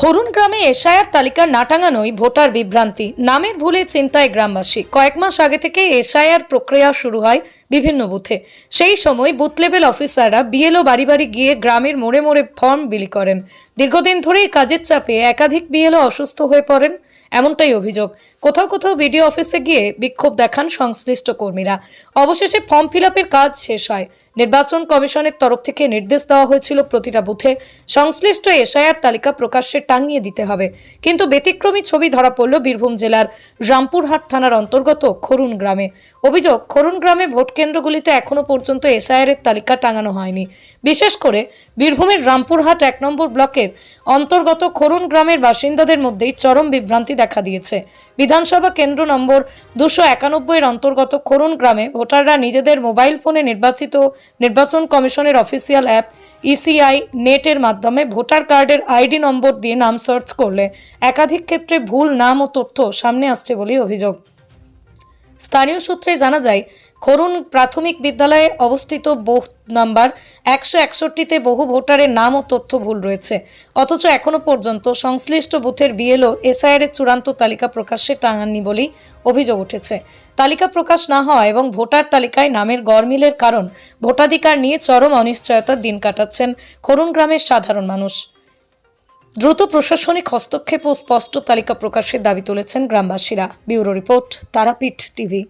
খরুন গ্রামে এশায়ার তালিকা না টাঙানোই ভোটার বিভ্রান্তি। নামের ভুলে চিন্তায় গ্রামবাসী। কয়েক মাস আগে থেকে এশায়ার প্রক্রিয়া শুরু হয় বিভিন্ন বুথে। সেই সময় বুথ লেভেল অফিসাররা বিএলও বাড়ি বাড়ি গিয়ে গ্রামের মোড়ে মোড়ে ফর্ম বিলি করেন। দীর্ঘদিন ধরেই কাজের চাপে একাধিক বিএলও অসুস্থ হয়ে পড়েন, এমনটাই অভিযোগ। কোথাও কোথাও বিডিও অফিসে গিয়ে বিক্ষোভ দেখান সংশ্লিষ্ট কর্মীরা। অবশেষে ফর্ম ফিল কাজ শেষ হয়। নির্বাচন কমিশনের তরফ থেকে নির্দেশ দেওয়া হয়েছিল প্রতিটা বুথে সংশ্লিষ্ট এসআইআর তালিকা প্রকাশ্যে টাঙিয়ে দিতে হবে। কিন্তু ব্যতিক্রমী ছবি ধরা পড়ল বীরভূম জেলার রামপুরহাট থানার অন্তর্গত খরুন গ্রামে। অভিযোগ, খরুন গ্রামে ভোট কেন্দ্রগুলিতে এখনও পর্যন্ত এসআইআর এর তালিকা টাঙানো হয়নি। বিশেষ করে বীরভূমের রামপুরহাট এক নম্বর ব্লকের অন্তর্গত খরুন গ্রামের বাসিন্দাদের মধ্যেই চরম বিভ্রান্তি দেখা দিয়েছে। বিধানসভা কেন্দ্র নম্বর দুশো একানব্বই এর অন্তর্গত খরুন গ্রামে ভোটাররা নিজেদের মোবাইল ফোনে নির্বাচিত নির্বাচন কমিশনের অফিসিয়াল অ্যাপ ইসিআই নেটের মাধ্যমে ভোটার কার্ডের আইডি নম্বর দিয়ে নাম সার্চ করলে একাধিক ক্ষেত্রে ভুল নাম ও তথ্য সামনে আসছে বলেই অভিযোগ। স্থানীয় সূত্রে জানা যায় খরুন প্রাথমিক বিদ্যালয়ে অবস্থিত বুথ নাম্বার একশো একষট্টিতে বহু ভোটারের নাম ও তথ্য ভুল রয়েছে। অথচ এখনও পর্যন্ত সংশ্লিষ্ট বুথের বিএলও এসআইআর এর চূড়ান্ত তালিকা প্রকাশ্যে টাঙাননি বলেই অভিযোগ উঠেছে। তালিকা প্রকাশ না হওয়া এবং ভোটার তালিকায় নামের গড়মিলের কারণ, ভোটাধিকার নিয়ে চরম অনিশ্চয়তার দিন কাটাচ্ছেন খরুন গ্রামের সাধারণ মানুষ। দ্রুত প্রশাসনিক হস্তক্ষেপ ও স্পষ্ট তালিকা প্রকাশের দাবি তুলেছেন গ্রামবাসীরা। Bureau report, Tarapith TV.